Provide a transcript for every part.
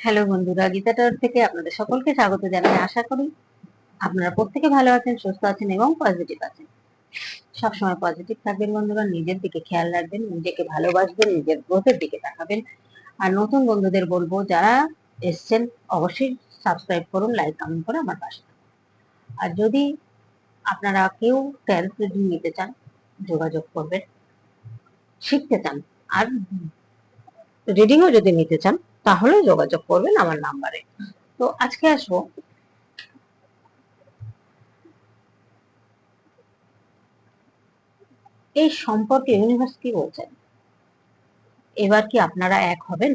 Hello বন্ধুরা, Gita tower থেকে আপনাদের সকলকে স্বাগত জানাই। আশা করি আপনারা প্রত্যেকে ভালো আছেন, সুস্থ আছেন এবং পজিটিভ আছেন। সবসময় পজিটিভ থাকবেন বন্ধুরা, নিজের দিকে খেয়াল রাখবেন, নিজেকে ভালোবাসবেন, নিজের গ্রোথের দিকে তাকাবেন। আর নতুন বন্ধুদের বলব, যারা এসছেন, অবশ্যই সাবস্ক্রাইব করুন লাইক কমেন্ট করে আমার পাশে আর যদি আপনারা কেউ ট্যারোট রিডিং নিতে চান, যোগাযোগ করবেন, শিখতে চান, আর রিডিংও যদি নিতে চান তাহলে যোগাযোগ করবেন আমার নাম্বারে। তো আজকে আসব। এই সম্পর্কে ইউনিভার্স কি বলছেন এবার কি আপনারা এক হবেন?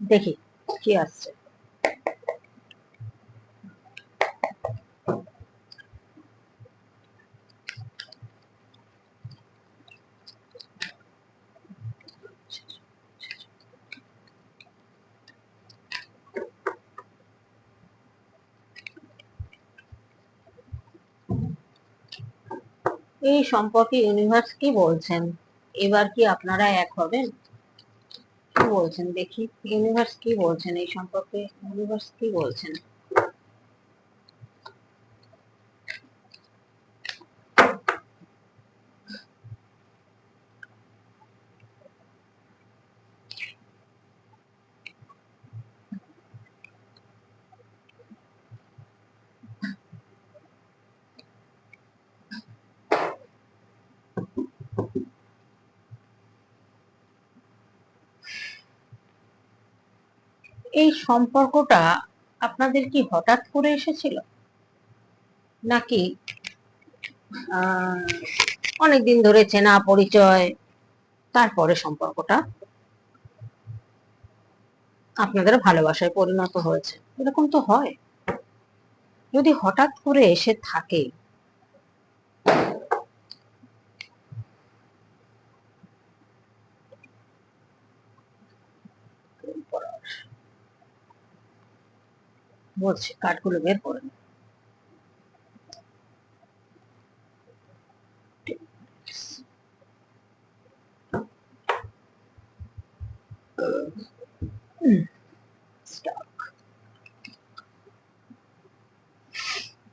দেখি, কি আসছে এই সম্পর্কে ইউনিভার্স কি বলছেন? এবার কি আপনারা এক হবেন? কি বলছেন? দেখি ইউনিভার্স কি বলছেন? এই সম্পর্কে ইউনিভার্স কি বলছেন? এই সম্পর্কটা আপনাদের কি হঠাৎ করে এসেছিল? নাকি অনেকদিন ধরে চেনা, পরিচয়, তারপরে সম্পর্কটা আপনাদের ভালোবাসায় পরিণত হয়েছে? এরকম তো হয়। যদি হঠাৎ করে এসে থাকে বলছি কাঠগুলো বের করে.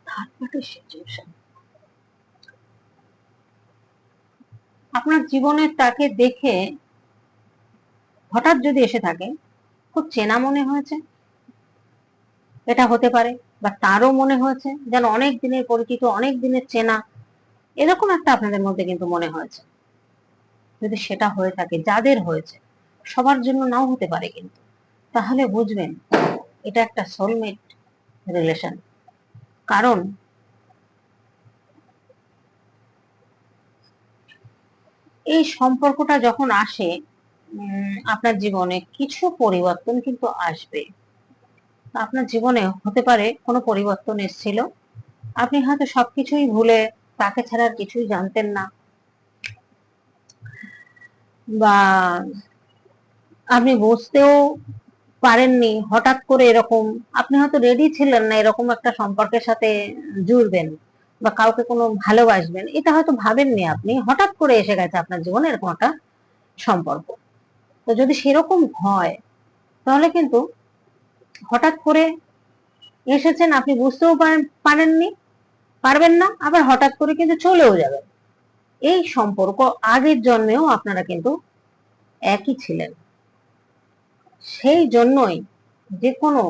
Third আপনার জীবনে তাকে দেখে হঠাৎ যদি এসে থাকে, খুব চেনা মনে হয়েছে? এটা হতে পারে, বা তারও মনে হয়েছে যেন অনেক দিনের পরিচিত, অনেক দিনের চেনা, এরকম একটা আপনাদের মধ্যে কিন্তু মনে হয়েছে। যদি সেটা হয়ে থাকে, যাদের হয়েছে, সবার জন্য নাও হতে পারে কিন্তু। তাহলে বুঝবেন, এটা একটা সোলমেট রিলেশন কারণ এই সম্পর্কটা যখন আসে আপনার জীবনে কিছু পরিবর্তন কিন্তু আসবে। আপনার জীবনে হতে পারে কোনো পরিবর্তন এসেছিল? আপনি হয়তো সবকিছুই ভুলে তাকে ছাড়া আর কিছুই জানতেন না। বা আপনি বুঝতেও পারেননি হঠাৎ করে এরকম, আপনি হয়তো রেডি ছিলেন না এরকম একটা সম্পর্কের সাথে জুড়বেন বা কাউকে কোনো ভালোবাসবেন। এটা হয়তো ভাবেননি আপনি, হঠাৎ করে এসে গেছে আপনার জীবনে এরকম একটা সম্পর্ক। তো যদি সেরকম হয়, তাহলে কিন্তু হঠাৎ করে এসেছেন, আপনি বুঝতেও পারেন, পারেননি, পারবেন না, আবার হঠাৎ করে কিন্তু চলেও যাবেন। এই সম্পর্ক আগের জন্মেও আপনারা কিন্তু একই ছিলেন। সেই জন্যই যে কোনো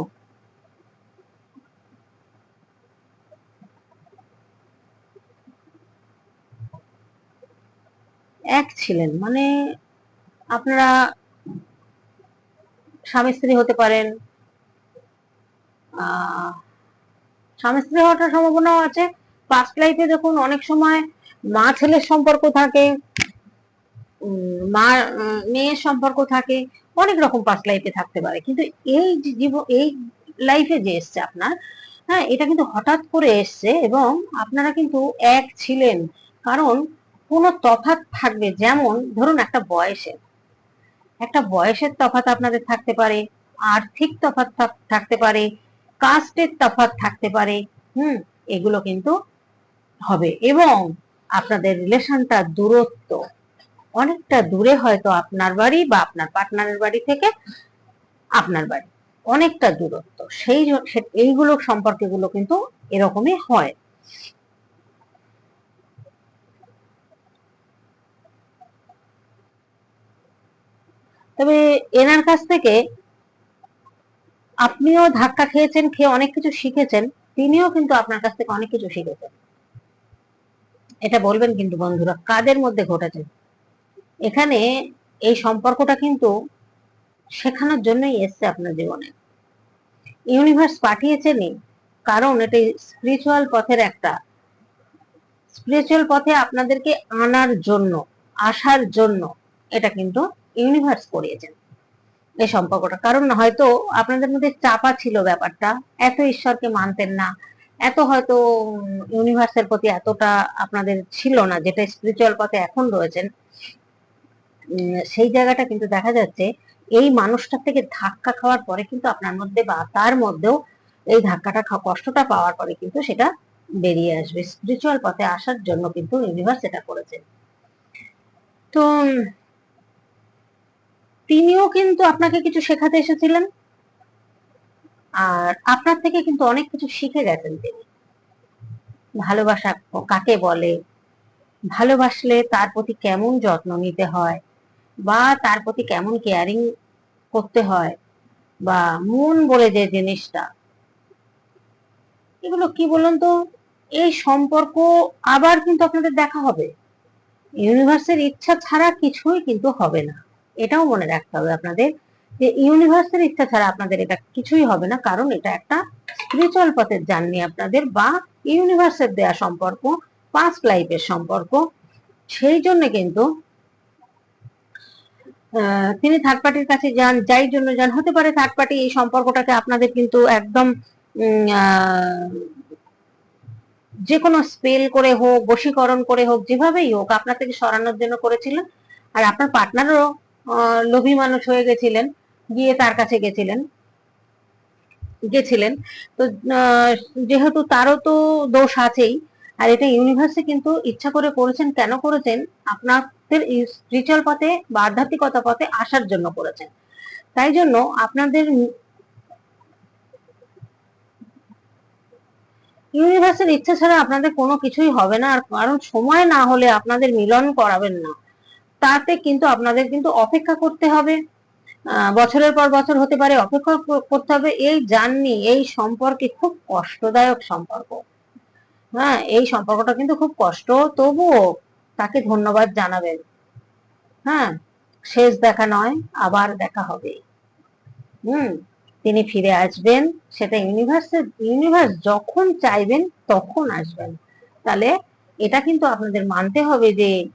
এক ছিলেন। মানে আপনারা স্বামী স্ত্রী হতে পারেন স্বামী স্ত্রী হওয়ার সম্ভাবনাও আছে। পাস্ট লাইফে দেখুন, অনেক সময় মা ছেলের সম্পর্ক থাকে মা মেয়ের সম্পর্ক থাকে, অনেক রকম পাস্ট লাইফে থাকতে পারে। কিন্তু এই জীবন এই লাইফে যে এসছে আপনার হ্যাঁ এটা কিন্তু হঠাৎ করে এসছে এবং আপনারা কিন্তু এক ছিলেন। কারণ কোনো তফাৎ থাকবে, যেমন ধরুন একটা বয়সের। একটা বয়সের তফাৎ আপনাদের থাকতে পারে, আর্থিক তফাৎ থাক- থাকতে পারে কাস্টের তফাৎ থাকতে পারে, হুম, এগুলো কিন্তু হবে। এবং আপনাদের রিলেশনটা দূরত্ব, অনেকটা দূরে হয়তো আপনার বাড়ি বা আপনার পার্টনারের বাড়ি থেকে আপনার বাড়ি, অনেকটা দূরত্ব। সেই এইগুলো সম্পর্কগুলো কিন্তু এরকমই হয়। তবে এনার কাছ থেকে আপনিও ধাক্কা খেয়েছেন, খেয়ে অনেক কিছু শিখেছেন, তিনিও কিন্তু আপনার কাছ থেকে অনেক কিছু শিখেছেন। এটা বলবেন কিন্তু বন্ধুরা, কাদের মধ্যে ঘটেছে? এখানে এই সম্পর্কটা কিন্তু শেখানোর জন্যই এসছে আপনার জীবনে। ইউনিভার্স পাঠিয়েছেনই কারণ এটা স্পিরিচুয়াল পথের একটা। স্পিরিচুয়াল পথে আপনাদেরকে আনার জন্য, আসার জন্য এটা কিন্তু ইউনিভার্স করিয়েছেন। এই সম্পর্কটা। কারণ হয়তো আপনাদের মধ্যে চাপা ছিল ব্যাপারটা। এত ঈশ্বরকে মানতেন না। এত হয়তো ইউনিভার্সের প্রতি এতটা আপনাদের ছিল না, যেটা স্পিরিচুয়াল পথে এখন রয়েছেন। সেই জায়গাটা কিন্তু দেখা যাচ্ছে, এই মানুষটার থেকে ধাক্কা খাওয়ার পরে কিন্তু আপনার মধ্যে বা তার মধ্যেও এই ধাক্কাটা কষ্টটা পাওয়ার পরে কিন্তু সেটা বেরিয়ে আসবে। স্পিরিচুয়াল পথে আসার জন্য কিন্তু ইউনিভার্স এটা করেছে। তো তিনিও কিন্তু আপনাকে কিছু শেখাতে এসেছিলেন। আর আপনার থেকে কিন্তু অনেক কিছু শিখে গেছেন তিনি। ভালোবাসা কাকে বলে? ভালোবাসলে তার প্রতি কেমন যত্ন নিতে হয়? বা তার প্রতি কেমন কেয়ারিং করতে হয়? বা মন বলে যে জিনিসটা? এগুলো কি বলুন তো? এই সম্পর্ক আবার কিন্তু আপনাদের দেখা হবে। ইউনিভার্সের ইচ্ছা ছাড়া কিছুই কিন্তু হবে না। এটাও মনে রাখতে হবে আপনাদের যে ইউনিভার্সের ইচ্ছা ছাড়া আপনাদের এটা কিছুই হবে না, কারণ এটা একটা স্পিরিচুয়াল পথের জার্নি আপনাদের বা ইউনিভার্সের দেয়া সম্পর্ক পাস্ট লাইফের সম্পর্ক। সেই জন্য কিন্তু তিনি থার্ড পার্টির কাছে যান, যাই জন্য যান, হতে পারে থার্ড পার্টি এই সম্পর্কটাকে আপনাদের কিন্তু একদম যে কোনো স্পেল করে হোক, বশীকরণ করে হোক, যেভাবেই হোক, আপনার থেকে সরানোর জন্য করেছিলেন। আর আপনার পার্টনারও লোভী মানুষ হয়ে গেছিলেন, গিয়ে তার কাছে গেছিলেন। গেছিলেন। তো যেহেতু তারও তো দোষ আছেই, আর এটা ইউনিভার্সে কিন্তু ইচ্ছা করে করেছেন, কেন করেছেন? আপনাদের স্পিরিচুয়াল পথে বা আধ্যাত্মিকতা পথে আসার জন্য করেছেন। তাই জন্য আপনাদের ইউনিভার্সের ইচ্ছা ছাড়া আপনাদের কোনো কিছুই হবে না, আর কারণ সময় না হলে আপনাদের মিলন করাবেন না। তাতে কিন্তু আপনাদের কিন্তু অপেক্ষা করতে হবে। বছরের পর বছর হতে পারে অপেক্ষা কর- করতে হবে। এই জার্নি এই সম্পর্কে খুব কষ্টদায়ক সম্পর্ক। হ্যাঁ এই সম্পর্কটা কিন্তু খুব কষ্ট। তবুও তাকে ধন্যবাদ জানাবেন। হ্যাঁ শেষ দেখা নয়, আবার দেখা হবে। হুম, তিনি ফিরে আসবেন। সেটা ইউনিভার্সের ইউনিভার্স যখন চাইবেন তখন আসবেন। তাহলে এটা কিন্তু আপনাদের মানতে হবে যে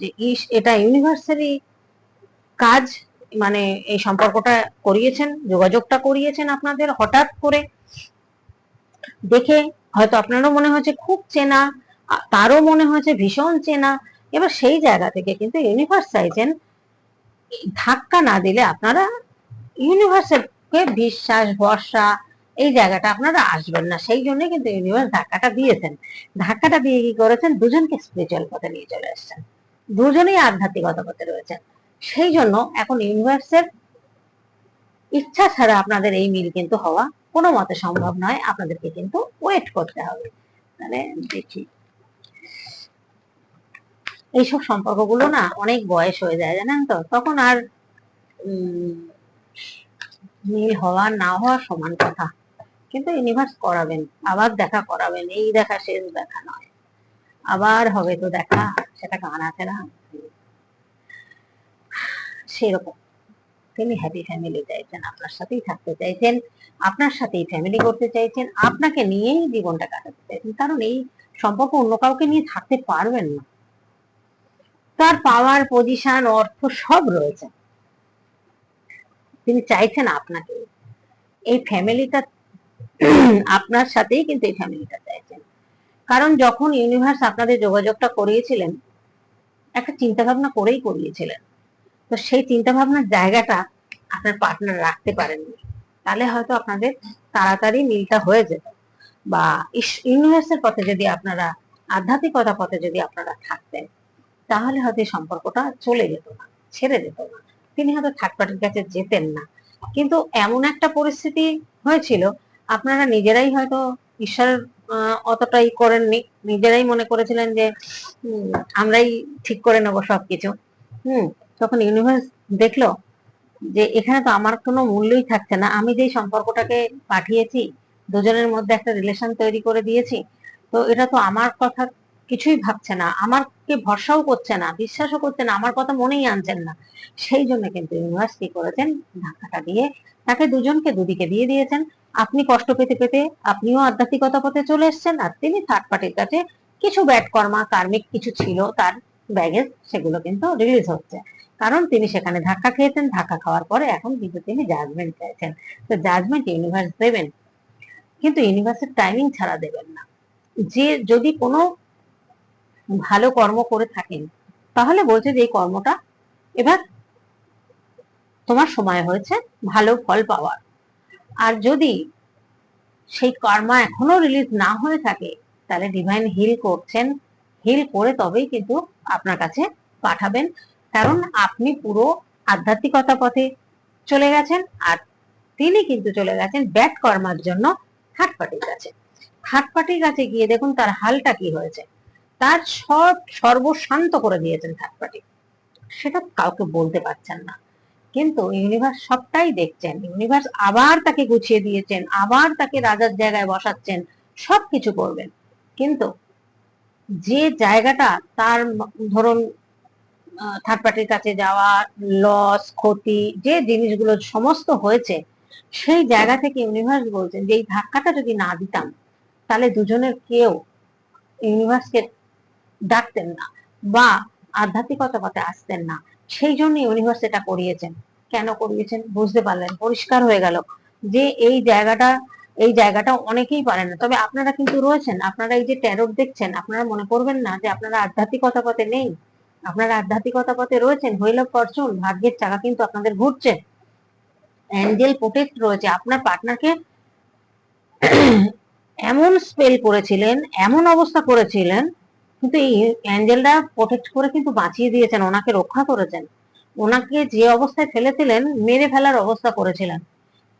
যে ইস- এটা ইউনিভার্সারি কাজ মানে এই সম্পর্কটা করিয়েছেন, যোগাযোগটা করিয়েছেন আপনাদের হঠাৎ করে। দেখে হয়তো আপনারও মনে হয়েছে খুব চেনা তারও মনে হয়েছে ভীষণ চেনা। এবার সেই জায়গা থেকে কিন্তু ইউনিভার্স চাইছেন ধাক্কা না দিলে আপনারা ইউনিভার্সের বিশ্বাস, ভরসা এই জায়গাটা আপনারা আসবেন না। সেই জন্য কিন্তু ইউনিভার্স ধাক্কাটা দিয়েছেন। ধাক্কাটা দিয়ে কি করেছেন? দুজনকে স্পিরিচুয়াল পথে নিয়ে চলে এসেছেন। দুজনেই আধ্যাত্মিকতা পথে রয়েছেন। সেই জন্য এখন ইউনিভার্সের ইচ্ছা ছাড়া আপনাদের এই মিল কিন্তু হওয়া কোনো মতে সম্ভব নয়। আপনাদেরকে কিন্তু ওয়েট করতে হবে। তাহলে দেখি। এইসব সম্পর্কগুলো না অনেক বয়স হয়ে যায়, জানেন তো? তখন আর মিল হওয়া না হওয়া সমান কথা। কিন্তু ইউনিভার্স করাবেন আবার দেখা করাবেন, এই দেখা শেষ দেখা নয়। আবার হবে তো দেখা, সেটা আছে না। সেরকম। তিনি হ্যাপি ফ্যামিলি চাইছেন, আপনার সাথেই থাকতে চাইছেন, আপনার সাথেই ফ্যামিলি করতে চাইছেন, আপনাকে নিয়েই জীবনটা কাটাতে চাইছেন। কারণ এই সম্পর্ক অন্য কাউকে নিয়ে থাকতে পারবেন না। তার পাওয়ার পজিশন অর্থ সব রয়েছে। তিনি চাইছেন আপনাকে। এই ফ্যামিলিটা আপনার সাথেই কিন্তু এই ফ্যামিলিটা চাইছেন কারণ যখন ইউনিভার্স আপনাদের যোগাযোগটা করিয়েছিলেন, একটা চিন্তা ভাবনা করেই করিয়েছিলেন। তো সেই চিন্তা ভাবনার জায়গাটা আপনার পার্টনার রাখতে পারেননি। তাহলে হয়তো আপনাদের তাড়াতাড়ি মিলটা হয়ে যেত। বা ইউনিভার্সের পথে যদি আপনারা আধ্যাত্মিকতা পথে যদি আপনারা থাকতেন, তাহলে হয়তো সম্পর্কটা চলে যেত না, ছেড়ে যেত না। তিনি হয়তো থার্ড পার্টির কাছে যেতেন না। কিন্তু এমন একটা পরিস্থিতি হয়েছিল আপনারা নিজেরাই হয়তো ঈশ্বর অতটাই করেননি। নিজেরাই মনে করেছিলেন যে আমরাই ঠিক করে নেব সবকিছু। হুম, তখন ইউনিভার্স দেখল যে, এখানে তো আমার কোনো মূল্যই থাকছে না। আমি যেই সম্পর্কটাকে পাঠিয়েছি, দুজনের মধ্যে একটা রিলেশন তৈরি করে দিয়েছি, তো এটা তো আমার কথা কিছুই ভাবছে না। আমারকে ভরসাও করছে না, বিশ্বাসও করছে না, আমার কথা মনেই আনছেন না। সেই জন্য কিন্তু ইউনিভার্স কি করেছেন? ধাক্কাটা দিয়ে তাকে দুজনকে দুদিকে দিয়ে দিয়েছেন। আপনি কষ্ট পেতে পেতে আপনিও আধ্যাত্মিকতা পথে চলে এসেছেন আর তিনি থার্ড পার্টির কাছে কিছু ব্যাড কর্মা কার্মিক কিছু ছিল তার ব্যাগেজ, সেগুলো কিন্তু রিলিজ হচ্ছে। কারণ তিনি সেখানে ধাক্কা খেয়েছেন, ধাক্কা খাওয়ার পরে এখন কিন্তু তিনি জাজমেন্ট চাইছেন তো জাজমেন্ট ইউনিভার্স দেবেন, কিন্তু ইউনিভার্সের টাইমিং ছাড়া দেবেন না। যে যদি কোনো ভালো কর্ম করে থাকেন, তাহলে বলছে যে এই কর্মটা এবার তোমার সময় হয়েছে ভালো ফল পাওয়ার। আর যদি সেই কর্মা এখনও রিলিজ না হয়ে থাকে, তাহলে ডিভাইন হিল করছেন। হিল করে তবেই কিন্তু আপনার কাছে পাঠাবেন। কারণ আপনি পুরো আধ্যাত্মিকতা পথে চলে গেছেন আর তিনি কিন্তু চলে গেছেন ব্যাট কর্মার জন্য থার্ড পার্টির কাছে। থার্ড পার্টির কাছে গিয়ে দেখুন তার হালটা কি হয়েছে। তার সব সর্বশান্ত করে দিয়েছেন থার্ড পার্টি সেটা কাউকে বলতে পারছেন না। কিন্তু ইউনিভার্স সবটাই দেখছেন। ইউনিভার্স আবার তাকে গুছিয়ে দিয়েছেন, আবার তাকে রাজার জায়গায় বসাচ্ছেন, সবকিছু করবেন। কিন্তু যে জায়গাটা তার ধরুন থার্ড পার্টির কাছে যাওয়া লস ক্ষতি, যে জিনিসগুলো সমস্ত হয়েছে, সেই জায়গা থেকে ইউনিভার্স বলছেন যে এই ধাক্কাটা যদি না দিতাম, তাহলে দুজনের কেউ ইউনিভার্সকে ডাকতেন না বা আধ্যাত্মিকতা পথে আসতেন না। সেই জন্য ইউনিভার্স এটা করিয়েছেন। কেন করিয়েছেন বুঝতে পারলেন, পরিষ্কার হয়ে গেল যে এই জায়গাটা এই জায়গাটা অনেকেই পারে না। তবে আপনারা কিন্তু রয়েছেন, আপনারা এই যে ট্যারোট দেখছেন, আপনারা মনে করবেন না যে আপনারা আধ্যাত্মিকতা পথে নেই। আপনারা আধ্যাত্মিকতা পথে রয়েছেন হুইল ফরচুন ভাগ্যের চাকা কিন্তু আপনাদের ঘুরছে। অ্যাঞ্জেল প্রোটেক্ট রয়েছে, আপনার পার্টনারকে এমন স্পেল করেছিলেন, এমন অবস্থা করেছিলেন, কিন্তু এই অ্যাঞ্জেলটা প্রোটেক্ট করে কিন্তু বাঁচিয়ে দিয়েছেন, ওনাকে রক্ষা করেছেন। ওনাকে যে অবস্থায় ফেলেছিলেন, মেরে ফেলার অবস্থা করেছিলেন।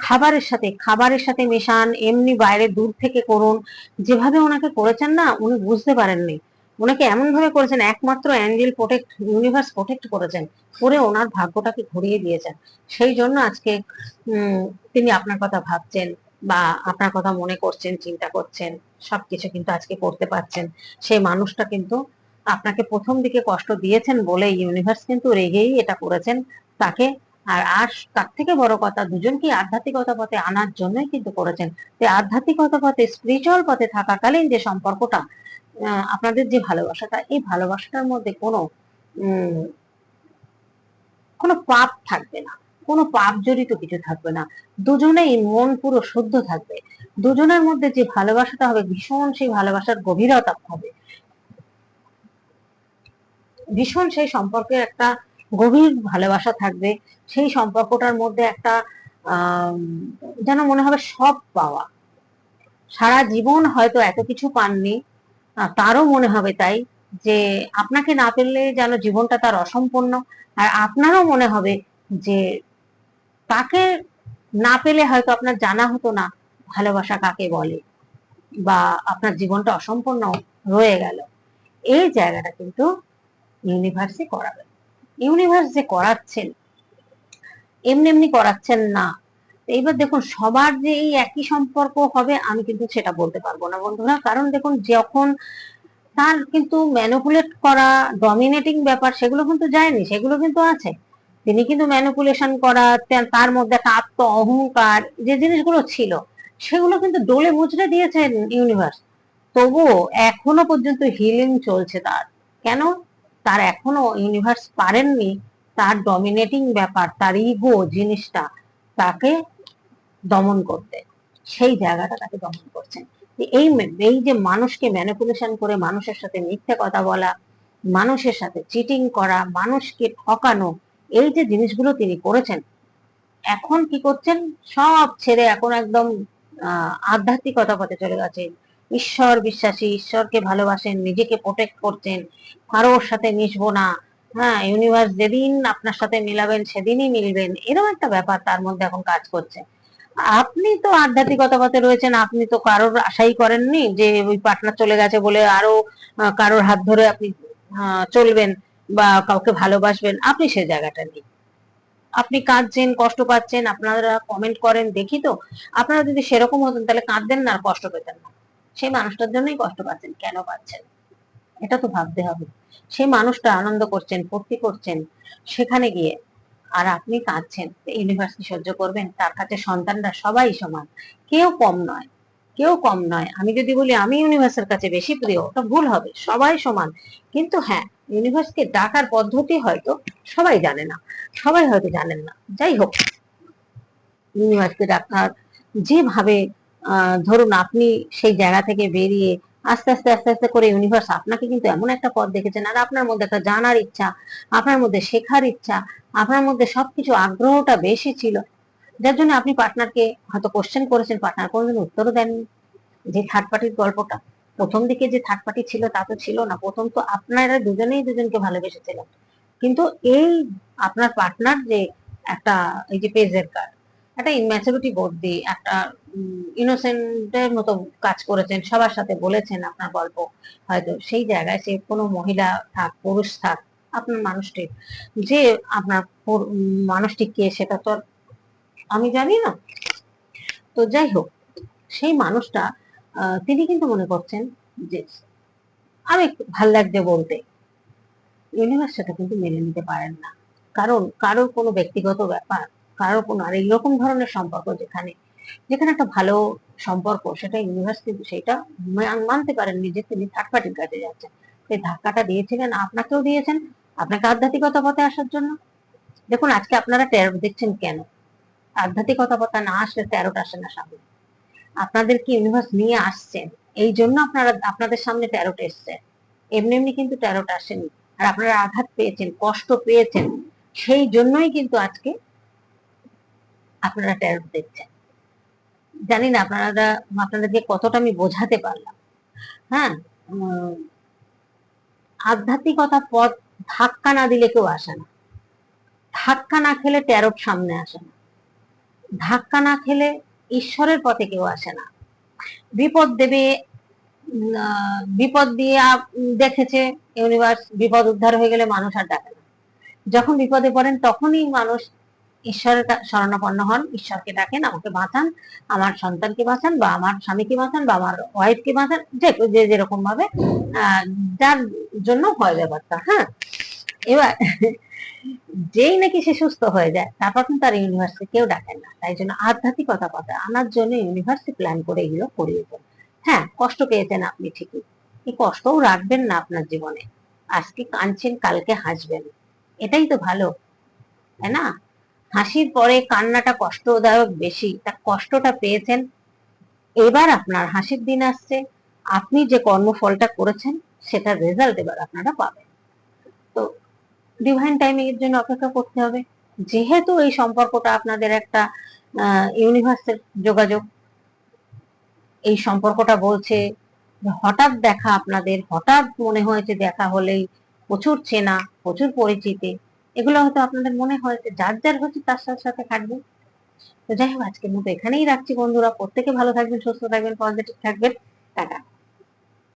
খাবারের সাথে খাবারের সাথে মেশান, এমনি বাইরে দূর থেকে করুন, যেভাবে ওনাকে করেছেন না, উনি বুঝতে পারেননি। ওনাকে এমন ভাবে করেছেন, একমাত্র অ্যাঞ্জেল প্রোটেক্ট, ইউনিভার্স প্রোটেক্ট করেছেন, করে ওনার ভাগ্যটাকে ঘুরিয়ে দিয়েছেন। সেই জন্য আজকে তিনি আপনার কথা ভাবছেন বা আপনার কথা মনে করছেন, চিন্তা করছেন, সবকিছু কিন্তু আজকে করতে পারছেন। সেই মানুষটা কিন্তু আপনাকে প্রথম দিকে কষ্ট দিয়েছেন বলে ইউনিভার্স কিন্তু রেগেই এটা করেছেন তাকে। আর আর তার থেকে বড় কথা দুজনকে আধ্যাত্মিকতা পথে আনার জন্যই কিন্তু করেছেন। যে আধ্যাত্মিকতা পথে স্পিরিচুয়াল পথে থাকাকালীন যে সম্পর্কটা আপনাদের যে ভালোবাসাটা, এই ভালোবাসাটার মধ্যে কোনো কোনো পাপ থাকবে না, কোনো পাপ জড়িত কিছু থাকবে না। দুজনেই মন পুরো শুদ্ধ থাকবে। দুজনের মধ্যে যে ভালোবাসাটা হবে, ভীষণ সেই ভালোবাসার গভীরতা হবে। ভীষণ সেই সম্পর্কের একটা গভীর ভালোবাসা থাকবে। সেই সম্পর্কটার মধ্যে একটা যেন মনে হবে সব পাওয়া। সারা জীবন হয়তো এত কিছু পাননি তারও মনে হবে তাই যে আপনাকে না পেলে যেন জীবনটা তার অসম্পূর্ণ। আর আপনারও মনে হবে যে তাকে না পেলে হয়তো আপনার জানা হতো না ভালোবাসা কাকে বলে বা আপনার জীবনটা অসম্পূর্ণ রয়ে গেল। এই জায়গাটা কিন্তু ইউনিভার্সে করাবেন। ইউনিভার্স যে করাচ্ছেন। এমনি এমনি করাচ্ছেন না। এইবার দেখুন, সবার যে এই একই সম্পর্ক হবে, আমি কিন্তু সেটা বলতে পারব না বন্ধুরা। কারণ দেখুন, যখন তার কিন্তু ম্যানুপুলেট করা ডমিনেটিং ব্যাপার, সেগুলো কিন্তু যায়নি, সেগুলো কিন্তু আছে। তিনি কিন্তু ম্যানুপুলেশন করা তার মধ্যে একটা আত্ম অহংকার যে জিনিসগুলো ছিল, সেগুলো কিন্তু ডোলে মুচড়ে দিয়েছেন ইউনিভার্স। তবুও এখনও পর্যন্ত হিলিং চলছে তার। কেন? তার এখনও ইউনিভার্স পারেননি, তার ডমিনেটিং ব্যাপার, তার ইগো জিনিসটা তাকে দমন করতে, সেই জায়গাটা তাকে দমন করছেন। এই এই যে মানুষকে ম্যানিপুলেশন করে মানুষের সাথে মিথ্যে কথা বলা, মানুষের সাথে চিটিং করা, মানুষকে ঠকানো, এই যে জিনিসগুলো তিনি করেছেন, এখন কি করছেন? সব ছেড়ে এখন একদম আধ্যাত্মিকতা পথে চলে গেছেন। ঈশ্বর বিশ্বাসী, ঈশ্বরকে ভালোবাসেন, নিজেকে প্রোটেক্ট করছেন কারোর সাথে মিশবো না। হ্যাঁ ইউনিভার্স যেদিন আপনার সাথে মিলাবেন, সেদিনই মিলবেন। এরকম একটা ব্যাপার তার মধ্যে এখন কাজ করছে। আপনি তো আধ্যাত্মিকতাতে রয়েছেন, আপনি তো কারোর আশাই করেননি যে ওই পার্টনার চলে গেছে বলে আরও কারোর হাত ধরে আপনি চলবেন বা কাউকে ভালোবাসবেন। আপনি সে জায়গাটা নেই। আপনি কাঁদছেন, কষ্ট পাচ্ছেন, আপনারা কমেন্ট করেন, দেখি তো। আপনারা যদি সেরকম হতেন, তাহলে কাঁদতেন না আর কষ্ট পেতেন না। সেই মানুষটার জন্যই কষ্ট পাচ্ছেন, কেন পাচ্ছেন? এটা তো ভাবতে হবে। সেই মানুষটা আনন্দ করছেন, ফুর্তি করছেন, সেখানে গিয়ে আর আপনি কাঁদছেন ইউনিভার্স কি সহ্য করবেন? তার কাছে সন্তানরা সবাই সমান, কেউ কম নয়, কেউ কম নয়। আমি যদি বলি, আমি ইউনিভার্সের কাছে বেশি প্রিয়, ওটা ভুল হবে, সবাই সমান। কিন্তু হ্যাঁ ইউনিভার্সকে ডাকার পদ্ধতি হয়তো সবাই জানে না, সবাই হয়তো জানেন না। যাই হোক ইউনিভার্সকে ডাকার যেভাবে ধরুন আপনি সেই জায়গা থেকে বেরিয়ে আস্তে আস্তে আস্তে আস্তে করে ইউনিভার্স আপনাকে কিন্তু এমন একটা পথ দেখেছেন। আর আপনার মধ্যে একটা জানার ইচ্ছা, আপনার মধ্যে শেখার ইচ্ছা, আপনার মধ্যে সবকিছু আগ্রহটা বেশি ছিল। যার জন্য আপনি পার্টনারকে হয়তো কোশ্চেন করেছেন পার্টনার কোনোদিন উত্তরও দেননি। যে থার্ড পার্টির গল্পটা, প্রথম দিকে যে থার্ড পার্টি ছিল তা তো ছিল না। প্রথম তো আপনারা দুজনেই দুজনকে ভালোবেসেছিলেন। কিন্তু এই আপনার পার্টনার যে একটা, এই যে পেজের কার্ড একটা ইনম্যাচুরিটি বোধ দিয়ে একটা ইনোসেন্টের মতো কাজ করেছেন, সবার সাথে বলেছেন আপনার গল্প। হয়তো সেই জায়গায় সে কোনো মহিলা থাক, পুরুষ থাক, আপনার মানুষটি, যে আপনার মানুষটি কে সেটা তো আমি জানি না। তো যাই হোক, সেই মানুষটা তিনি কিন্তু মনে করছেন যে আমি ভালো লাগছে বলতে। ইউনিভার্স সেটা কিন্তু মেনে নিতে পারেন না। কারণ, কারোর কোনো ব্যক্তিগত ব্যাপার কারোর কোনো আর এইরকম ধরনের সম্পর্ক যেখানে যেখানে একটা ভালো সম্পর্ক, সেটা ইউনিভার্স কিন্তু সেটা মানতে পারেন নিজে, তিনি থার্ড পার্টির কাছে যাচ্ছেন। সেই ধাক্কাটা দিয়েছিলেন, আপনাকেও দিয়েছেন, আপনাকে আধ্যাত্মিকতা পথে আসার জন্য। দেখুন, আজকে আপনারা ট্যারোট দেখছেন কেন? আধ্যাত্মিকতা পথে না আসলে ট্যারোট আসে না সামনে। আপনাদের কি ইউনিভার্স নিয়ে আসছেন এই জন্য আপনারা, আপনাদের সামনে ট্যারোট এসছে। এমনি এমনি কিন্তু ট্যারোট আসেনি। আর আপনারা আঘাত পেয়েছেন, কষ্ট পেয়েছেন। সেই জন্যই কিন্তু আজকে আপনারা ট্যারোট দেখছেন জানি না, আপনারা আপনাদেরকে কতটা আমি বোঝাতে পারলাম হ্যাঁ? আধ্যাত্মিকতা পথ ধাক্কা না দিলে কেউ আসে না। ধাক্কা না খেলে ট্যারোট সামনে আসে না। ধাক্কা না খেলে ঈশ্বরের পথে কেউ আসে না। বিপদ দেবে বিপদ দিয়ে দেখেছে ইউনিভার্স বিপদ উদ্ধার হয়ে গেলে মানুষ আর ডাকে না। যখন বিপদে পড়েন, তখনই মানুষ ঈশ্বরের শরণাপন্ন হন, ঈশ্বরকে ডাকেন, আমাকে বাঁচান, আমার সন্তানকে বাঁচান বা আমার স্বামীকে বাঁচান বা আমার ওয়াইফকে বাঁচান, যে যে যেরকম ভাবে যার জন্য হয় ব্যাপারটা হ্যাঁ? এবার, যেই নাকি সে সুস্থ হয়ে যায়, তারপর কিন্তু তার ইউনিভার্সিটি কেউ ডাকেন না। তাই জন্য আধ্যাত্মিকতা পথে আনার জন্য ইউনিভার্সিটি প্ল্যান করে এগুলো করিয়েছেন হ্যাঁ কষ্ট পেয়েছেন আপনি ঠিকই। এই কষ্টও রাখবেন না আপনার জীবনে। আজকে কাঁদছেন, কালকে হাসবেন। এটাই তো ভালো, তাই না? হাসির পরে কান্নাটা কষ্টদায়ক বেশি, তা কষ্টটা পেয়েছেন? এবার আপনার হাসির দিন আসছে, আপনি যে কর্মফলটা করেছেন, সেটার রেজাল্ট এবার আপনারা পাবেন। তো ডিভাইন টাইমিং এর জন্য অপেক্ষা করতে হবে। যেহেতু এই সম্পর্কটা আপনাদের একটা ইউনিভার্সের যোগাযোগ, এই সম্পর্কটা বলছে হঠাৎ দেখা আপনাদের, হঠাৎ মনে হয়েছে দেখা হলেই প্রচুর চেনা, প্রচুর পরিচিতি এগুলো হয়তো আপনাদের মনে হয় যে যার যার হচ্ছে তার সাথে সাথে থাকবে। তো যাই হোক, আজকের মতো এখানেই রাখছি বন্ধুরা। প্রত্যেকে ভালো থাকবেন, সুস্থ থাকবেন পজিটিভ থাকবেন। টাটা।